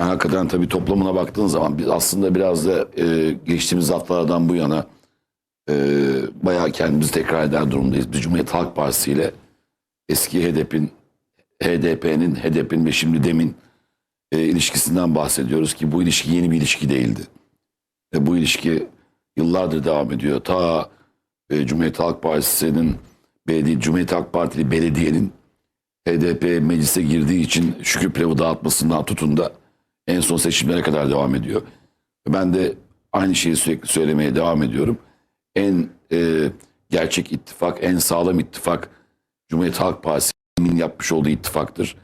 Yani hakikaten tabii toplamına baktığın zaman biz aslında biraz da e, geçtiğimiz haftalardan bu yana e, bayağı kendimizi tekrar eder durumdayız. Biz Cumhuriyet Halk Partisi ile eski HDP'nin HDP'nin, HDP'nin ve şimdi DEM'in e, ilişkisinden bahsediyoruz ki bu ilişki yeni bir ilişki değildi. Ve bu ilişki yıllardır devam ediyor. Ta e, Cumhuriyet Halk Partisi'nin belediye, Cumhuriyet Halk Partili belediyenin HDP meclise girdiği için şükür pilavı dağıtmasından tutun da en son seçimlere kadar devam ediyor. Ben de aynı şeyi sürekli söylemeye devam ediyorum. En e, gerçek ittifak, en sağlam ittifak Cumhuriyet Halk Partisi'nin yapmış olduğu ittifaktır.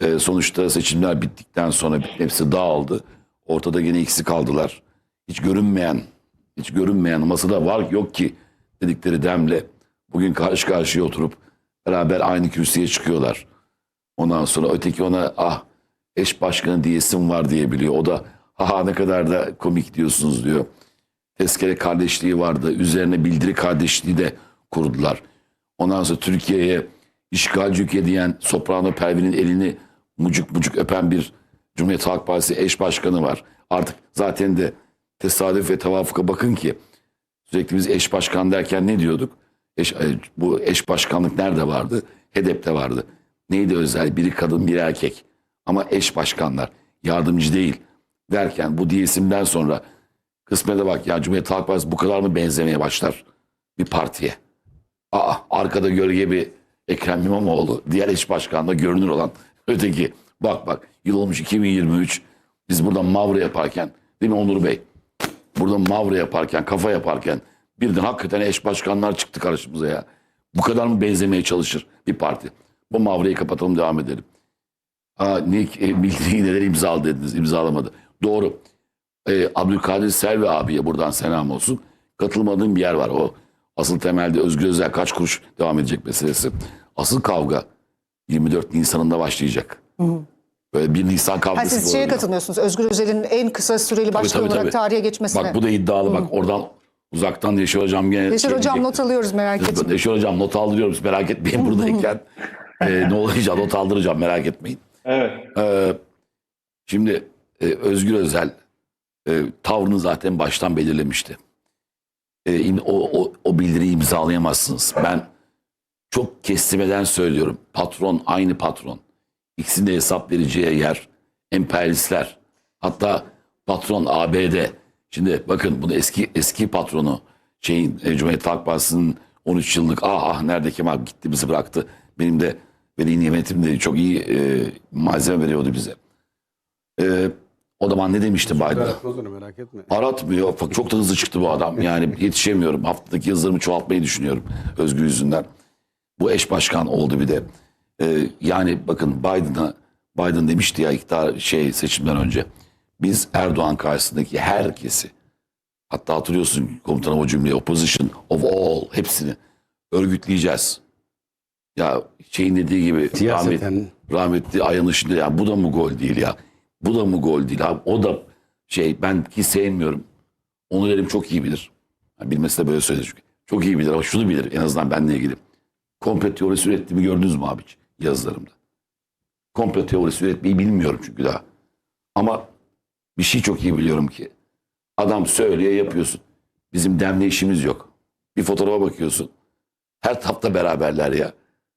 E, sonuçta seçimler bittikten sonra hepsi dağıldı. Ortada gene ikisi kaldılar. Hiç görünmeyen, hiç görünmeyen masada var yok ki dedikleri demle bugün karşı karşıya oturup beraber aynı kürsüye çıkıyorlar. Ondan sonra öteki ona ah eş başkanı diyesim var diyebiliyor. O da ha ne kadar da komik diyorsunuz diyor. Tezkere kardeşliği vardı. Üzerine bildiri kardeşliği de kurdular. Ondan sonra Türkiye'ye işgalci ülke diyen Soprano Pervin'in elini mucuk mucuk öpen bir Cumhuriyet Halk Partisi eş başkanı var. Artık zaten de tesadüf ve tevafuka bakın ki sürekli biz eş başkan derken ne diyorduk? Eş, e, bu eş başkanlık nerede vardı? HEDEP'te vardı. Neydi özel? Biri kadın, biri erkek. Ama eş başkanlar, yardımcı değil derken bu diye isimden sonra kısmete bak ya Cumhuriyet Halk Partisi bu kadar mı benzemeye başlar bir partiye? Aa arkada gölge bir Ekrem İmamoğlu, diğer eş başkanla görünür olan öteki. Bak bak yıl olmuş 2023. Biz burada Mavra yaparken değil mi Onur Bey? Burada Mavra yaparken, kafa yaparken birden hakikaten eş başkanlar çıktı karşımıza ya. Bu kadar mı benzemeye çalışır bir parti? Bu Mavra'yı kapatalım devam edelim. Aa, ne, e, bildiği neler imzaladı dediniz, imzalamadı. Doğru. Ee, Abdülkadir Selvi abiye buradan selam olsun. Katılmadığım bir yer var. O asıl temelde Özgür Özel kaç kuruş devam edecek meselesi. Asıl kavga 24 Nisan'ında başlayacak. Böyle bir Nisan Ha, kavgası. siz bu şeye katılmıyorsunuz. Özgür Özel'in en kısa süreli başkan olarak tabii. tarihe geçmesine. Bak bu da iddialı bak oradan uzaktan Yaşar Hocam gene Yaşar şey Hocam not alıyoruz merak etmeyin. Yaşar Hocam not aldırıyorum merak etmeyin buradayken. e, ne olacak not aldıracağım merak etmeyin. Evet. Ee, şimdi e, Özgür Özel e, tavrını zaten baştan belirlemişti. E, o, o, o bildiriyi imzalayamazsınız. Ben çok kestirmeden söylüyorum. Patron aynı patron. İkisinin de hesap vereceği yer emperyalistler. Hatta patron ABD. Şimdi bakın bunu eski eski patronu şeyin e, Cumhuriyet Halk Partisi'nin 13 yıllık ah ah nerede Kemal gitti bizi bıraktı. Benim de veli nimetim de çok iyi e, malzeme veriyordu bize. E, o zaman ne demişti Biden? Aratmaz onu merak etme. Aratmıyor. Bak Çok da hızlı çıktı bu adam. Yani yetişemiyorum. Haftadaki yazılarımı çoğaltmayı düşünüyorum Özgür yüzünden. Bu eş başkan oldu bir de. Ee, yani bakın Biden'a Biden demişti ya iktidar şey seçimden önce. Biz Erdoğan karşısındaki herkesi hatta hatırlıyorsun komutanım o cümleyi opposition of all hepsini örgütleyeceğiz. Ya şeyin dediği gibi rahmet, rahmetli Ayhan Işık'ın ya bu da mı gol değil ya? Bu da mı gol değil abi? O da şey ben ki sevmiyorum. Onu derim çok iyi bilir. Yani bilmesi de böyle söyler çünkü. Çok iyi bilir ama şunu bilir en azından benimle ilgili. Komplo teorisi ürettiğimi gördünüz mü abi yazılarımda? Komplo teorisi üretmeyi bilmiyorum çünkü daha. Ama bir şey çok iyi biliyorum ki. Adam söylüyor yapıyorsun. Bizim demle işimiz yok. Bir fotoğrafa bakıyorsun. Her tapta beraberler ya.